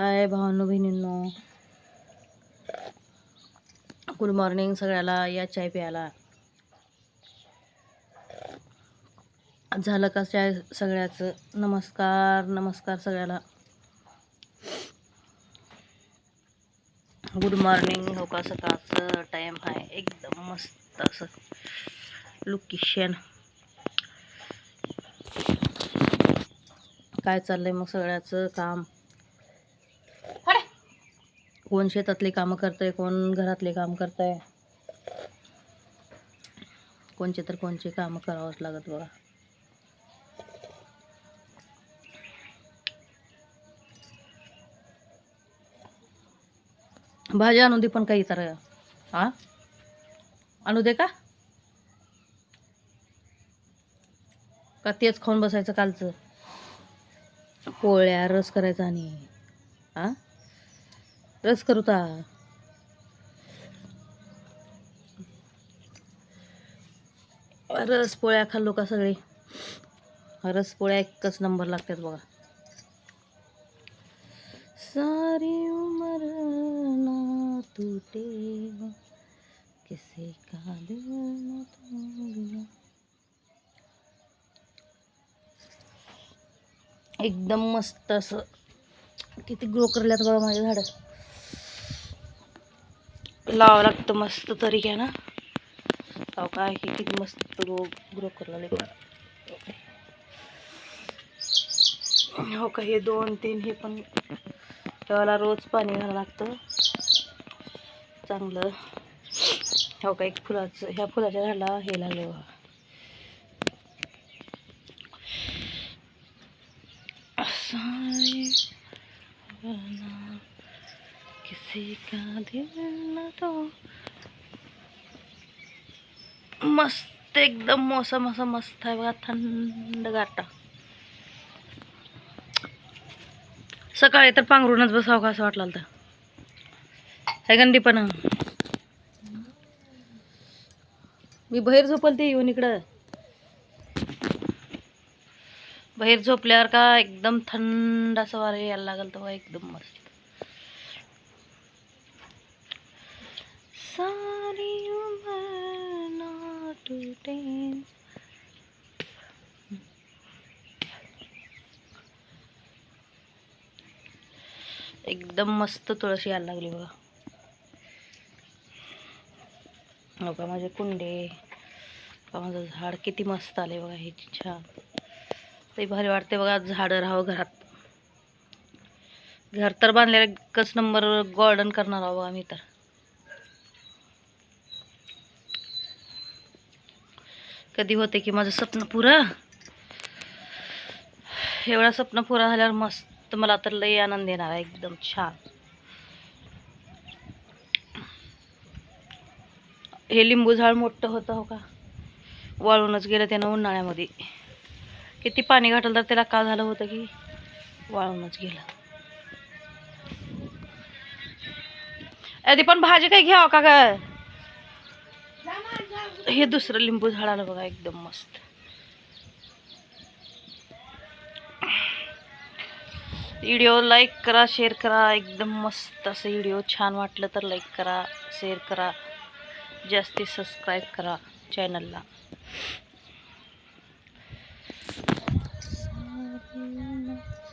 हाय भावांनो बहिणींनो. Good morning सगळ्याला. या चाय प्यायला. झालं का चाय सगळ्याचं? नमस्कार नमस्कार सगळ्याला. गुड मॉर्निंग हो का? सकाळचं टाईम आहे. एकदम मस्त असं लोकेशन काय चाललंय मग सगळ्याचं काम? कोण शेतातले कामं करतंय कोण घरातले काम करतंय? कोणचे तर कोणचे कामं करावंच लागत बघा. भाजी आणू दे पण काही तर हा? आणू दे का? का तेच खाऊन बसायचं कालचं? पोळ्या रस करायचा आणि रस करू ता. रस पोळ्या खाल्लो का सगळे? रस पोळ्या एकच नंबर लागतात बघा. सारी उमर ना तुटे. किसे का दिल एकदम मस्त असं किती ग्रो करल्यात बघा माझे झाडं. लावावं लागतं मस्त तरी घ्या ना. लाव काय किती मस्त ग्रो ग्रो करले बघा हो का हे दोन तीन हे पण त्याला रोज पाणी घालावं लागतं. चांगलं. हो का एक फुलाचं ह्या फुलाच्या झाडाला हे लागलं बघा. सारे बना किसी का दिल न तो। मस्त एकदम मौसम असं मस्त आहे बघा थंड गाटा सकाळी तर पांघरूनच बसावं का असं वाटलं तर काय गंडी पण मी बाहेर झोपल ते येऊन इकडं. बाहेर झोपल्यावर का एकदम थंड असं वारं यायला लागल तेव्हा एकदम मस्त. सारी एकदम मस्त तुळशी यायला लागली बघा. बघा माझे कुंडे. बघा माझं झाड किती मस्त आले बघा हे छान. ते भारी वाटते बघा झाडं राहावं घरात. घर तर बांधलेलं एकच नंबर गार्डन करणार आहोत आम्ही तर. कधी होते की माझं स्वप्न पुरं? एवढा स्वप्न पुरा झाल्यावर मस्त मला तर लई आनंद येणार आहे एकदम छान. हे लिंबू झाड मोठं होतं हो का? वाळूनच गेलं त्यानं उन्हाळ्यामध्ये. किती पाणी घातलं तर त्याला का झालं होतं की? वाळूनच गेलं. आधी पण भाजी काही घ्यावं का ग? हे दुसरं लिंबू झाड आलं बघा एकदम मस्त. व्हिडिओ लाईक करा शेअर करा. एकदम मस्त असं व्हिडिओ छान वाटलं तर लाईक करा शेअर करा. जास्ती सबस्क्राईब करा चॅनलला Thank you.